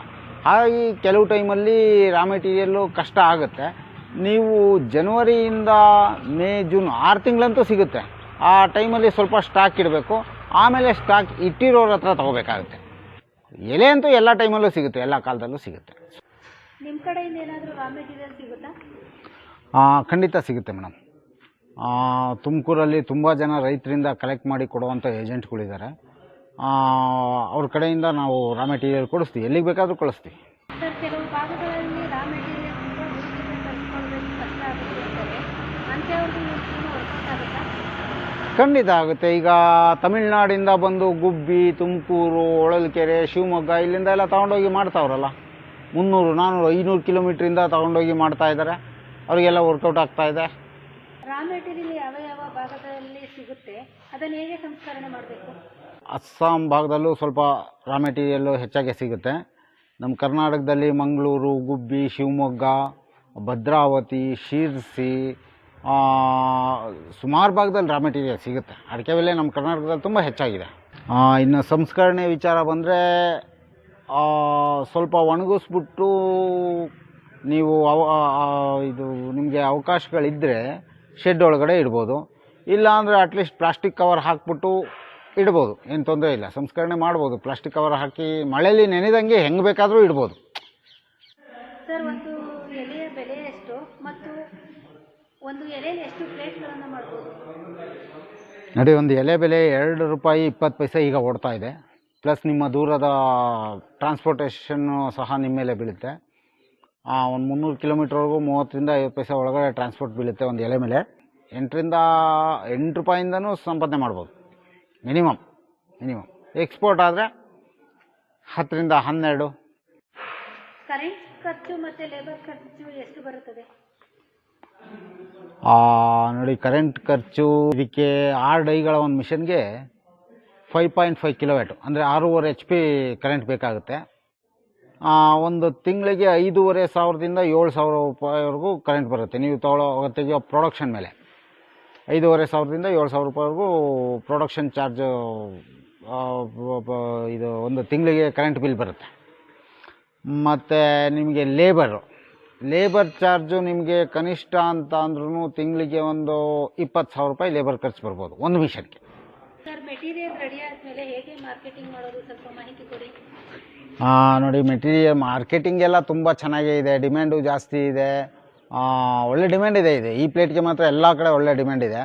ಹಾಗಾಗಿ ಕೆಲವು ಟೈಮಲ್ಲಿ ರಾ ಮೆಟೀರಿಯಲ್ಲು ಕಷ್ಟ ಆಗುತ್ತೆ. ನೀವು ಜನವರಿಯಿಂದ ಮೇ ಜೂನ್ ಆರು ತಿಂಗಳಂತೂ ಸಿಗುತ್ತೆ. ಆ ಟೈಮಲ್ಲಿ ಸ್ವಲ್ಪ ಸ್ಟಾಕ್ ಇಡಬೇಕು. ಆಮೇಲೆ ಸ್ಟಾಕ್ ಇಟ್ಟಿರೋರ ಹತ್ರ ತೊಗೋಬೇಕಾಗುತ್ತೆ. ಎಲೆ ಅಂತೂ ಎಲ್ಲ ಟೈಮಲ್ಲೂ ಸಿಗುತ್ತೆ ಎಲ್ಲ ಕಾಲದಲ್ಲೂ ಸಿಗುತ್ತೆ. ನಿಮ್ಮ ಕಡೆಯಿಂದ ಏನಾದರೂ ರಾ ಮೆಟೀರಿಯಲ್ ಸಿಗುತ್ತಾ? ಖಂಡಿತ ಸಿಗುತ್ತೆ ಮೇಡಮ್. ತುಮಕೂರಲ್ಲಿ ತುಂಬ ಜನ ರೈತರಿಂದ ಕಲೆಕ್ಟ್ ಮಾಡಿ ಕೊಡುವಂಥ ಏಜೆಂಟ್ಗಳಿದ್ದಾರೆ ಅವ್ರ ಕಡೆಯಿಂದ ನಾವು ರಾ ಮೆಟೀರಿಯಲ್ ಕೊಡಿಸ್ತೀವಿ. ಎಲ್ಲಿಗೆ ಬೇಕಾದರೂ ಕಳಿಸ್ತೀವಿ. ಖಂಡಿತ ಆಗುತ್ತೆ. ಈಗ ತಮಿಳ್ನಾಡಿಂದ ಬಂದು ಗುಬ್ಬಿ ತುಮಕೂರು ಹೊಳಲ್ಕೆರೆ ಶಿವಮೊಗ್ಗ ಇಲ್ಲಿಂದ ಎಲ್ಲ ತೊಗೊಂಡೋಗಿ ಮಾಡ್ತಾವ್ರಲ್ಲ. ಮುನ್ನೂರು ನಾನ್ನೂರು ಐನೂರು ಕಿಲೋಮೀಟ್ರಿಂದ ತಗೊಂಡೋಗಿ ಮಾಡ್ತಾ ಇದ್ದಾರೆ. ಅವರಿಗೆಲ್ಲ ವರ್ಕೌಟ್ ಆಗ್ತಾ ಇದೆ. ರಾ ಯಾವ ಯಾವ ಭಾಗದಲ್ಲಿ ಸಿಗುತ್ತೆ, ಅದನ್ನು ಹೇಗೆ ಸಂಸ್ಕರಣೆ ಮಾಡಬೇಕು? ಅಸ್ಸಾಂ ಭಾಗದಲ್ಲೂ ಸ್ವಲ್ಪ ರಾ ಮೆಟೀರಿಯಲ್ಲು ಹೆಚ್ಚಾಗಿ ಸಿಗುತ್ತೆ. ನಮ್ಮ ಕರ್ನಾಟಕದಲ್ಲಿ ಮಂಗಳೂರು, ಗುಬ್ಬಿ, ಶಿವಮೊಗ್ಗ, ಭದ್ರಾವತಿ, ಶಿರ್ಸಿ ಸುಮಾರು ಭಾಗದಲ್ಲಿ ರಾ ಮೆಟೀರಿಯಲ್ ಸಿಗುತ್ತೆ. ಅಡಿಕೆ ಬೆಲೆ ನಮ್ಮ ಕರ್ನಾಟಕದಲ್ಲಿ ತುಂಬ ಹೆಚ್ಚಾಗಿದೆ. ಇನ್ನು ಸಂಸ್ಕರಣೆ ವಿಚಾರ ಬಂದರೆ ಸ್ವಲ್ಪ ಒಣಗಿಸ್ಬಿಟ್ಟು ನೀವು ಅವ ಇದು ನಿಮಗೆ ಅವಕಾಶಗಳಿದ್ದರೆ ಶೆಡ್ ಒಳಗಡೆ ಇಡ್ಬೋದು. ಇಲ್ಲ ಅಂದರೆ ಅಟ್ಲೀಸ್ಟ್ ಪ್ಲಾಸ್ಟಿಕ್ ಕವರ್ ಹಾಕ್ಬಿಟ್ಟು ಇಡ್ಬೋದು. ಏನು ತೊಂದರೆ ಇಲ್ಲ. ಸಂಸ್ಕರಣೆ ಮಾಡ್ಬೋದು. ಪ್ಲಾಸ್ಟಿಕ್ ಕವರ್ ಹಾಕಿ ಮಳೆಯಲ್ಲಿ ನೆನೆದಂಗೆ ಹೆಂಗೆ ಬೇಕಾದರೂ ಇಡ್ಬೋದು. ಸರ್ ಒಂದು ಎಲೆಯ ಬೆಲೆ ಎಷ್ಟು? ಮತ್ತು ಒಂದು ಎಲೆಯಲ್ಲಿ ಎಷ್ಟು ಪ್ಲೇಟ್ಗಳನ್ನು ಮಾಡ್ಬೋದು? ನೋಡಿ ಒಂದು ಎಲೆ ಬೆಲೆ ಎರಡು ರೂಪಾಯಿ ಇಪ್ಪತ್ತು ಪೈಸೆ ಈಗ ಓಡ್ತಾ ಇದೆ. ಪ್ಲಸ್ ನಿಮ್ಮ ದೂರದ ಟ್ರಾನ್ಸ್ಪೋರ್ಟೇಷನ್ನು ಸಹ ನಿಮ್ಮ ಮೇಲೆ ಬೀಳುತ್ತೆ. ಒಂದು ಮುನ್ನೂರು ಕಿಲೋಮೀಟ್ರ್ವರೆಗೂ ಮೂವತ್ತರಿಂದ ಐವತ್ತು ಪೈಸೆ ಒಳಗಡೆ ಟ್ರಾನ್ಸ್ಪೋರ್ಟ್ ಬೀಳುತ್ತೆ ಒಂದು ಎಲೆ ಮೇಲೆ. ಎಂಟರಿಂದ ಎಂಟು ರೂಪಾಯಿಂದನೂ ಸಂಪಾದನೆ ಮಾಡ್ಬೋದು. ಮಿನಿಮಮ್ ಮಿನಿಮಮ್ ಎಕ್ಸ್ಪೋರ್ಟ್ ಆದರೆ ಹತ್ತರಿಂದ ಹನ್ನೆರಡು. ಕರೆಂಟ್ ಖರ್ಚು ಮತ್ತು ಲೇಬರ್ ಖರ್ಚು ಎಷ್ಟು ಬರುತ್ತದೆ? ನೋಡಿ ಕರೆಂಟ್ ಖರ್ಚು ಇದಕ್ಕೆ ಆರು ಡೈಗಳ ಒಂದು ಮಿಷನ್ಗೆ ಫೈವ್ ಪಾಯಿಂಟ್ ಫೈವ್ ಕಿಲೋವ್ಯಾಟು ಅಂದರೆ ಆರೂವರೆ ಎಚ್ ಪಿ ಕರೆಂಟ್ ಬೇಕಾಗುತ್ತೆ. ಒಂದು ತಿಂಗಳಿಗೆ ಐದೂವರೆ ಸಾವಿರದಿಂದ ಏಳು ಸಾವಿರ ರೂಪಾಯಿವರೆಗೂ ಕರೆಂಟ್ ಬರುತ್ತೆ. ನೀವು ತಗೊಳ್ಳೋ ತೆಗೆಯೋ ಪ್ರೊಡಕ್ಷನ್ ಮೇಲೆ. ಐದೂವರೆ ಸಾವಿರದಿಂದ ಏಳು ಸಾವಿರ ರೂಪಾಯಿವರೆಗೂ ಪ್ರೊಡಕ್ಷನ್ ಚಾರ್ಜು ಇದು ಒಂದು ತಿಂಗಳಿಗೆ ಕರೆಂಟ್ ಬಿಲ್ ಬರುತ್ತೆ. ಮತ್ತು ನಿಮಗೆ ಲೇಬರು ಲೇಬರ್ ಚಾರ್ಜು ನಿಮಗೆ ಕನಿಷ್ಠ ಅಂತ ಅಂದ್ರೂ ತಿಂಗಳಿಗೆ ಒಂದು ಇಪ್ಪತ್ತು ಸಾವಿರ ರೂಪಾಯಿ ಲೇಬರ್ ಖರ್ಚು ಬರ್ಬೋದು ಒಂದು ಮಿಷನ್ಗೆ ಸರ್ ಮೆಟೀರಿಯಲ್ ರೆಡಿ ಆದಮೇಲೆ ಹೇಗೆ ಮಾರ್ಕೆಟಿಂಗ್ ಮಾಡೋದು ಸ್ವಲ್ಪ ಮಾಹಿತಿ ಕೊಡಿ. ನೋಡಿ ಮೆಟೀರಿಯಲ್ ಮಾರ್ಕೆಟಿಂಗ್ ಎಲ್ಲ ತುಂಬ ಚೆನ್ನಾಗೇ ಇದೆ. ಡಿಮ್ಯಾಂಡು ಜಾಸ್ತಿ ಇದೆ. ಒಳ್ಳೆ ಡಿಮ್ಯಾಂಡ್ ಇದೆ ಇದೆ. ಈ ಪ್ಲೇಟ್ಗೆ ಮಾತ್ರ ಎಲ್ಲ ಕಡೆ ಒಳ್ಳೆ ಡಿಮ್ಯಾಂಡ್ ಇದೆ.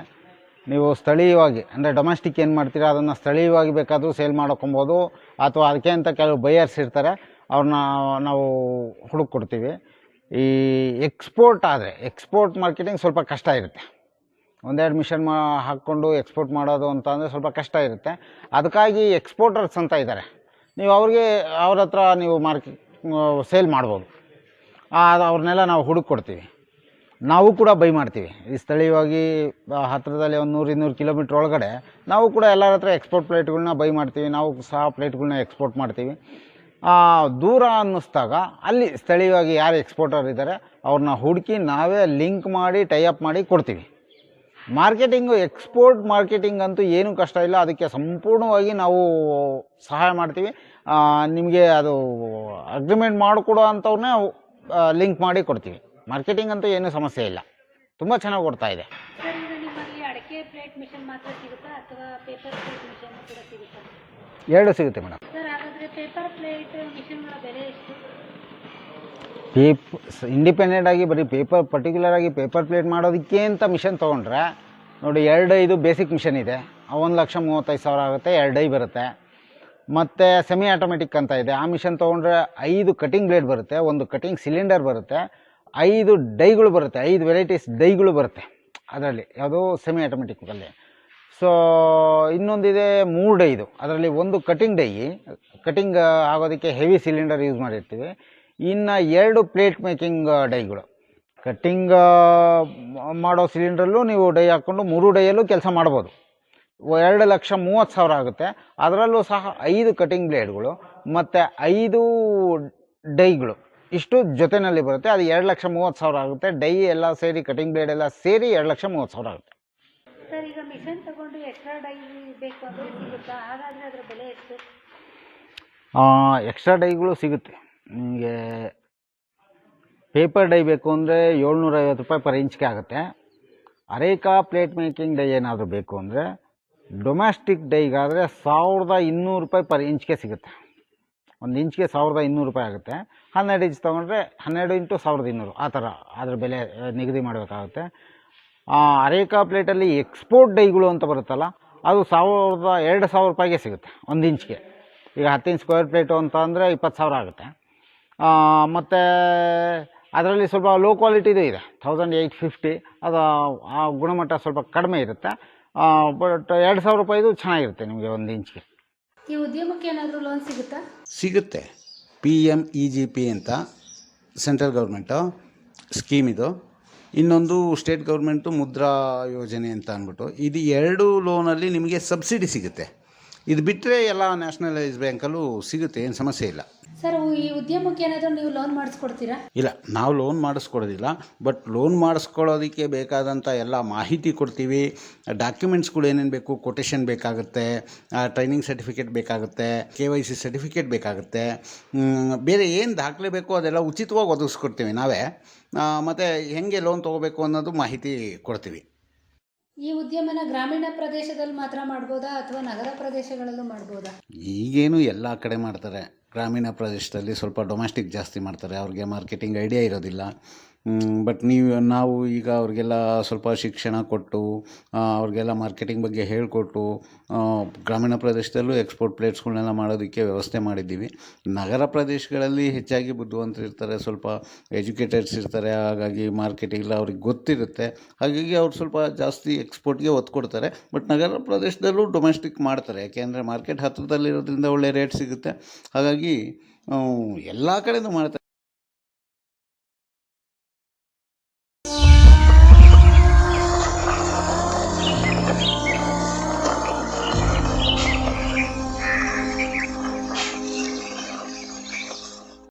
ನೀವು ಸ್ಥಳೀಯವಾಗಿ, ಅಂದರೆ ಡೊಮೆಸ್ಟಿಕ್ ಏನು ಮಾಡ್ತೀರಾ, ಅದನ್ನು ಸ್ಥಳೀಯವಾಗಿ ಬೇಕಾದರೂ ಸೇಲ್ ಮಾಡ್ಕೊಬೋದು. ಅಥವಾ ಅದಕ್ಕೆ ಅಂತ ಕೆಲವು ಬೈಯರ್ಸ್ ಇರ್ತಾರೆ ಅವ್ರನ್ನ ನಾವು ಹುಡುಕ್ ಕೊಡ್ತೀವಿ. ಈ ಎಕ್ಸ್ಪೋರ್ಟ್ ಆದರೆ ಎಕ್ಸ್ಪೋರ್ಟ್ ಮಾರ್ಕೆಟಿಂಗ್ ಸ್ವಲ್ಪ ಕಷ್ಟ ಇರುತ್ತೆ. ಒಂದೆರಡು ಮಿಷನ್ ಮಾ, ಹಾಕ್ಕೊಂಡು ಎಕ್ಸ್ಪೋರ್ಟ್ ಮಾಡೋದು ಅಂತ ಅಂದರೆ ಸ್ವಲ್ಪ ಕಷ್ಟ ಇರುತ್ತೆ. ಅದಕ್ಕಾಗಿ ಎಕ್ಸ್ಪೋರ್ಟರ್ಸ್ ಅಂತ ಇದ್ದಾರೆ. ನೀವು ಅವ್ರಿಗೆ ಅವ್ರ ಹತ್ರ ನೀವು ಮಾರ್ಕೆ ಸೇಲ್ ಮಾಡ್ಬೋದು. ಅವ್ರನ್ನೆಲ್ಲ ನಾವು ಹುಡುಕ್ ಕೊಡ್ತೀವಿ. ನಾವು ಕೂಡ ಬೈ ಮಾಡ್ತೀವಿ. ಈ ಸ್ಥಳೀಯವಾಗಿ ಹತ್ತಿರದಲ್ಲಿ ಒಂದು ನೂರು ಇನ್ನೂರು ಕಿಲೋಮೀಟ್ರ್ ಒಳಗಡೆ ನಾವು ಕೂಡ ಎಲ್ಲರ ಹತ್ರ ಎಕ್ಸ್ಪೋರ್ಟ್ ಪ್ಲೇಟ್ಗಳನ್ನ ಬೈ ಮಾಡ್ತೀವಿ. ನಾವು ಸಹ ಪ್ಲೇಟ್ಗಳನ್ನ ಎಕ್ಸ್ಪೋರ್ಟ್ ಮಾಡ್ತೀವಿ. ದೂರ ಅನ್ನಿಸ್ದಾಗ ಅಲ್ಲಿ ಸ್ಥಳೀಯವಾಗಿ ಯಾರು ಎಕ್ಸ್ಪೋರ್ಟರ್ ಇದ್ದಾರೆ ಅವ್ರನ್ನ ಹುಡುಕಿ ನಾವೇ ಲಿಂಕ್ ಮಾಡಿ ಟೈ ಅಪ್ ಮಾಡಿ ಕೊಡ್ತೀವಿ. ಮಾರ್ಕೆಟಿಂಗು ಎಕ್ಸ್ಪೋರ್ಟ್ ಮಾರ್ಕೆಟಿಂಗ್ ಅಂತೂ ಏನೂ ಕಷ್ಟ ಇಲ್ಲ. ಅದಕ್ಕೆ ಸಂಪೂರ್ಣವಾಗಿ ನಾವು ಸಹಾಯ ಮಾಡ್ತೀವಿ. ನಿಮಗೆ ಅದು ಅಗ್ರಿಮೆಂಟ್ ಮಾಡಿಕೊಡೋ ಅಂಥವ್ರನ್ನೇ ಲಿಂಕ್ ಮಾಡಿ ಕೊಡ್ತೀವಿ. ಮಾರ್ಕೆಟಿಂಗ್ ಅಂತೂ ಏನೂ ಸಮಸ್ಯೆ ಇಲ್ಲ. ತುಂಬ ಚೆನ್ನಾಗಿ ಕೊಡ್ತಾ ಇದೆ. ಎರಡು ಸಿಗುತ್ತೆ ಮೇಡಮ್ ಸರ್ ಹಾಗಾದರೆ ಪೇಪರ್ ಪ್ಲೇಟ್ ಮಿಷನ್ಗಳ ಬೆಲೆ ಎಷ್ಟು ಪೇಪ್ ಇಂಡಿಪೆಂಡೆಂಟ್ ಆಗಿ ಬರೀ ಪೇಪರ್ ಪರ್ಟಿಕ್ಯುಲರ್ ಆಗಿ ಪೇಪರ್ ಪ್ಲೇಟ್ ಮಾಡೋದಕ್ಕೆ ಅಂತ ಮಿಷನ್ ತೊಗೊಂಡ್ರೆ, ನೋಡಿ ಎರಡು ಐದು ಬೇಸಿಕ್ ಮಿಷನ್ ಇದೆ ಒಂದು ಲಕ್ಷ ಮೂವತ್ತೈದು ಸಾವಿರ ಆಗುತ್ತೆ ಎರಡು ಐ ಬರುತ್ತೆ. ಮತ್ತು ಸೆಮಿ ಆಟೋಮೆಟಿಕ್ ಅಂತ ಇದೆ. ಆ ಮಿಷನ್ ತೊಗೊಂಡ್ರೆ ಐದು ಕಟಿಂಗ್ ಬ್ಲೇಡ್ ಬರುತ್ತೆ, ಒಂದು ಕಟಿಂಗ್ ಸಿಲಿಂಡರ್ ಬರುತ್ತೆ, ಐದು ಡೈಗಳು ಬರುತ್ತೆ, ಐದು ವೆರೈಟೀಸ್ ಡೈಗಳು ಬರುತ್ತೆ ಅದರಲ್ಲಿ, ಯಾವುದು ಸೆಮಿ ಆಟೋಮೆಟಿಕ್ಕಲ್ಲಿ ಸೊ ಇನ್ನೊಂದಿದೆ ಮೂರು ಡೈದು ಅದರಲ್ಲಿ ಒಂದು ಕಟಿಂಗ್ ಡೈ ಕಟಿಂಗ್ ಆಗೋದಕ್ಕೆ ಹೆವಿ ಸಿಲಿಂಡರ್ ಯೂಸ್ ಮಾಡಿರ್ತೀವಿ. ಇನ್ನು ಎರಡು ಪ್ಲೇಟ್ ಮೇಕಿಂಗ್ ಡೈಗಳು ಕಟ್ಟಿಂಗ್ ಮಾಡೋ ಸಿಲಿಂಡ್ರಲ್ಲೂ ನೀವು ಡೈ ಹಾಕ್ಕೊಂಡು ಮೂರು ಡೈಯಲ್ಲೂ ಕೆಲಸ ಮಾಡ್ಬೋದು. ಎರಡು ಲಕ್ಷ ಮೂವತ್ತು ಸಾವಿರ ಆಗುತ್ತೆ. ಅದರಲ್ಲೂ ಸಹ ಐದು ಕಟಿಂಗ್ ಬ್ಲೇಡ್ಗಳು ಮತ್ತು ಐದು ಡೈಗಳು ಇಷ್ಟು ಜೊತೆಯಲ್ಲಿ ಬರುತ್ತೆ. ಅದು ಎರಡು ಲಕ್ಷ ಮೂವತ್ತು ಸಾವಿರ ಆಗುತ್ತೆ. ಡೈ ಎಲ್ಲ ಸೇರಿ ಕಟಿಂಗ್ ಬ್ಲೇಡ್ ಎಲ್ಲ ಸೇರಿ ಎರಡು ಲಕ್ಷ ಮೂವತ್ತು ಸಾವಿರ ಆಗುತ್ತೆ. ಸರ್ ಈಗ ಮಿಷನ್ ತಗೊಂಡು ಎಕ್ಸ್ಟ್ರಾ ಡೈ ಬೇಕು ಅಂದರೆ ಸಿಗುತ್ತಾ? ಹಾಗಾದರೆ ಅದರ ಬೆಲೆ ಎಷ್ಟು? ಎಕ್ಸ್ಟ್ರಾ ಡೈಗಳು ಸಿಗುತ್ತೆ. ನಿಮಗೆ ಪೇಪರ್ ಡೈ ಬೇಕು ಅಂದರೆ ಏಳ್ನೂರೈವತ್ತು ರೂಪಾಯಿ ಪರ್ ಇಂಚ್ಗೆ ಆಗುತ್ತೆ. ಅರೇಕಾ ಪ್ಲೇಟ್ ಮೇಕಿಂಗ್ ಡೈ ಏನಾದರೂ ಬೇಕು ಅಂದರೆ ಡೊಮ್ಯಾಸ್ಟಿಕ್ ಡೈಗಾದರೆ ಸಾವಿರದ ಇನ್ನೂರು ರೂಪಾಯಿ ಪರ್ ಇಂಚ್ಗೆ ಸಿಗುತ್ತೆ. ಒಂದು ಇಂಚ್ಗೆ ಸಾವಿರದ ಇನ್ನೂರು ರೂಪಾಯಿ ಆಗುತ್ತೆ. ಹನ್ನೆರಡು ಇಂಚ್ ತೊಗೊಂಡ್ರೆ ಹನ್ನೆರಡು ಇಂಟು ಸಾವಿರದ ಇನ್ನೂರು ಆ ಥರ ಅದ್ರ ಬೆಲೆ ನಿಗದಿ ಮಾಡಬೇಕಾಗುತ್ತೆ. ಅರೇಕಾ ಪ್ಲೇಟಲ್ಲಿ ಎಕ್ಸ್ಪೋರ್ಟ್ ಡೈಗಳು ಅಂತ ಬರುತ್ತಲ್ಲ, ಅದು ಸಾವಿರದ ಎರಡು ಸಾವಿರ ರೂಪಾಯಿಗೆ ಸಿಗುತ್ತೆ ಒಂದು ಇಂಚ್ಗೆ ಈಗ ಹತ್ತು ಇಂಚ್ ಸ್ಕ್ವೇರ್ ಪ್ಲೇಟು ಅಂತ ಅಂದರೆ ಇಪ್ಪತ್ತು ಸಾವಿರ ಆಗುತ್ತೆ. ಮತ್ತು ಅದರಲ್ಲಿ ಸ್ವಲ್ಪ ಲೋ ಕ್ವಾಲಿಟಿದು ಇದೆ ಥೌಸಂಡ್ ಏಯ್ಟ್ ಫಿಫ್ಟಿ ಅದು ಆ ಗುಣಮಟ್ಟ ಸ್ವಲ್ಪ ಕಡಿಮೆ ಇರುತ್ತೆ. ಬಟ್ ಎರಡು ಸಾವಿರ ರೂಪಾಯಿದು ಚೆನ್ನಾಗಿರುತ್ತೆ ನಿಮಗೆ ಒಂದು ಇಂಚ್ಗೆ. ಈ ಉದ್ಯಮಕ್ಕೆ ಏನಾದರೂ ಲೋನ್ ಸಿಗುತ್ತಾ? ಸಿಗುತ್ತೆ. P M E G P ಅಂತ ಸೆಂಟ್ರಲ್ ಗೌರ್ಮೆಂಟು ಸ್ಕೀಮ್ ಇದು. ಇನ್ನೊಂದು ಸ್ಟೇಟ್ ಗೌರ್ಮೆಂಟು ಮುದ್ರಾ ಯೋಜನೆ ಅಂತ ಅಂದ್ಬಿಟ್ಟು. ಇದು ಎರಡು ಲೋನಲ್ಲಿ ನಿಮಗೆ ಸಬ್ಸಿಡಿ ಸಿಗುತ್ತೆ. ಇದು ಬಿಟ್ಟರೆ ಎಲ್ಲ ನ್ಯಾಷನಲೈಸ್ ಬ್ಯಾಂಕಲ್ಲೂ ಸಿಗುತ್ತೆ ಏನು ಸಮಸ್ಯೆ ಇಲ್ಲ. ಸರ್ ಈ ಉದ್ಯಮಕ್ಕೆ ಏನಾದರೂ ನೀವು ಲೋನ್ ಮಾಡಿಸ್ಕೊಡ್ತೀರಾ? ಇಲ್ಲ ನಾವು ಲೋನ್ ಮಾಡಿಸ್ಕೊಡೋದಿಲ್ಲ ಬಟ್ ಲೋನ್ ಮಾಡಿಸ್ಕೊಳ್ಳೋದಕ್ಕೆ ಬೇಕಾದಂಥ ಎಲ್ಲ ಮಾಹಿತಿ ಕೊಡ್ತೀವಿ. ಡಾಕ್ಯುಮೆಂಟ್ಸ್ಗಳು ಏನೇನು ಬೇಕು ಕೊಟೇಶನ್ ಬೇಕಾಗುತ್ತೆ ಟ್ರೈನಿಂಗ್ ಸರ್ಟಿಫಿಕೇಟ್ ಬೇಕಾಗುತ್ತೆ ಕೆ ವೈ ಸಿ ಸರ್ಟಿಫಿಕೇಟ್ ಬೇಕಾಗುತ್ತೆ. ಬೇರೆ ಏನು ದಾಖಲೆ ಬೇಕೋ ಅದೆಲ್ಲ ಉಚಿತವಾಗಿ ಒದಗಿಸ್ಕೊಡ್ತೀವಿ ನಾವೇ. ಮತ್ತು ಹೆಂಗೆ ಲೋನ್ ತೊಗೋಬೇಕು ಅನ್ನೋದು ಮಾಹಿತಿ ಕೊಡ್ತೀವಿ. ಈ ಉದ್ಯಮನ ಗ್ರಾಮೀಣ ಪ್ರದೇಶದಲ್ಲಿ ಮಾತ್ರ ಮಾಡ್ಬೋದಾ ಅಥವಾ ನಗರ ಪ್ರದೇಶಗಳಲ್ಲೂ ಮಾಡ್ಬೋದಾ? ಈಗೇನು ಎಲ್ಲ ಕಡೆ ಮಾಡ್ತಾರೆ. ಗ್ರಾಮೀಣ ಪ್ರದೇಶದಲ್ಲಿ ಸ್ವಲ್ಪ ಡೊಮೆಸ್ಟಿಕ್ ಜಾಸ್ತಿ ಮಾಡ್ತಾರೆ. ಅವ್ರಿಗೆ ಮಾರ್ಕೆಟಿಂಗ್ ಐಡಿಯಾ ಇರೋದಿಲ್ಲ. ಬಟ್ ನೀವು, ನಾವು ಈಗ ಅವ್ರಿಗೆಲ್ಲ ಸ್ವಲ್ಪ ಶಿಕ್ಷಣ ಕೊಟ್ಟು ಅವ್ರಿಗೆಲ್ಲ ಮಾರ್ಕೆಟಿಂಗ್ ಬಗ್ಗೆ ಹೇಳಿಕೊಟ್ಟು ಗ್ರಾಮೀಣ ಪ್ರದೇಶದಲ್ಲೂ ಎಕ್ಸ್ಪೋರ್ಟ್ ಪ್ಲೇಟ್ಸ್ಗಳನ್ನೆಲ್ಲ ಮಾಡೋದಕ್ಕೆ ವ್ಯವಸ್ಥೆ ಮಾಡಿದ್ದೀವಿ. ನಗರ ಪ್ರದೇಶಗಳಲ್ಲಿ ಹೆಚ್ಚಾಗಿ ಬುದ್ಧಿವಂತರಿರ್ತಾರೆ ಸ್ವಲ್ಪ ಎಜುಕೇಟೆಡ್ಸ್ ಇರ್ತಾರೆ, ಹಾಗಾಗಿ ಮಾರ್ಕೆಟಿಂಗ್ ಅವ್ರಿಗೆ ಗೊತ್ತಿರುತ್ತೆ. ಹಾಗಾಗಿ ಅವ್ರು ಸ್ವಲ್ಪ ಜಾಸ್ತಿ ಎಕ್ಸ್ಪೋರ್ಟ್ಗೆ ಒತ್ತು ಕೊಡ್ತಾರೆ. ಬಟ್ ನಗರ ಪ್ರದೇಶದಲ್ಲೂ ಡೊಮೆಸ್ಟಿಕ್ ಮಾಡ್ತಾರೆ. ಯಾಕೆಂದರೆ ಮಾರ್ಕೆಟ್ ಹತ್ತಿರದಲ್ಲಿರೋದ್ರಿಂದ ಒಳ್ಳೆ ರೇಟ್ ಸಿಗುತ್ತೆ. ಹಾಗಾಗಿ ಎಲ್ಲ ಕಡೆಯೂ ಮಾಡ್ತಾರೆ.